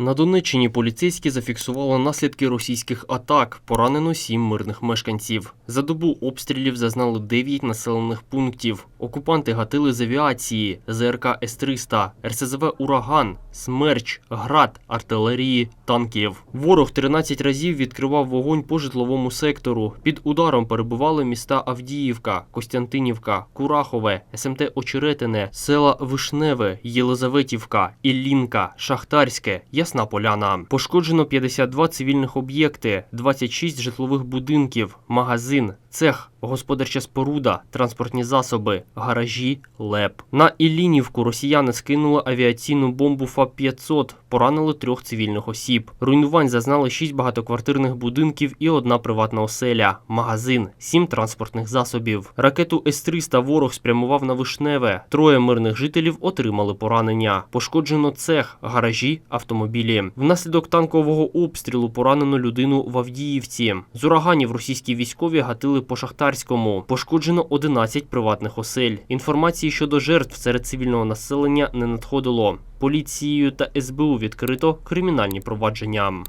На Донеччині поліцейські зафіксували наслідки російських атак. Поранено сім мирних мешканців. За добу обстрілів зазнали 9 населених пунктів. Окупанти гатили з авіації, ЗРК С-300, РСЗВ «Ураган», «Смерч», «Град», артилерії, танків. Ворог 13 разів відкривав вогонь по житловому сектору. Під ударом перебували міста Авдіївка, Костянтинівка, Курахове, СМТ Очеретине, села Вишневе, Єлизаветівка, Іллінка, Шахтарське, Ясна Поляна. Пошкоджено 52 цивільних об'єкти, 26 житлових будинків, магазин, цех, господарча споруда, транспортні засоби, гаражі, ЛЕП. На Іллінівку росіяни скинули авіаційну бомбу ФАП-500, поранили трьох цивільних осіб. Руйнувань зазнали 6 багатоквартирних будинків і одна приватна оселя, магазин, 7 транспортних засобів. Ракету С-300 ворог спрямував на Вишневе. Троє мирних жителів отримали поранення. Пошкоджено цех, гаражі, автомобілі. Внаслідок танкового обстрілу поранено людину в Авдіївці. З ураганів російські військові гатили по Шахтарському. Пошкоджено 11 приватних осель. Інформації щодо жертв серед цивільного населення не надходило. Поліцією та СБУ відкрито кримінальні провадження.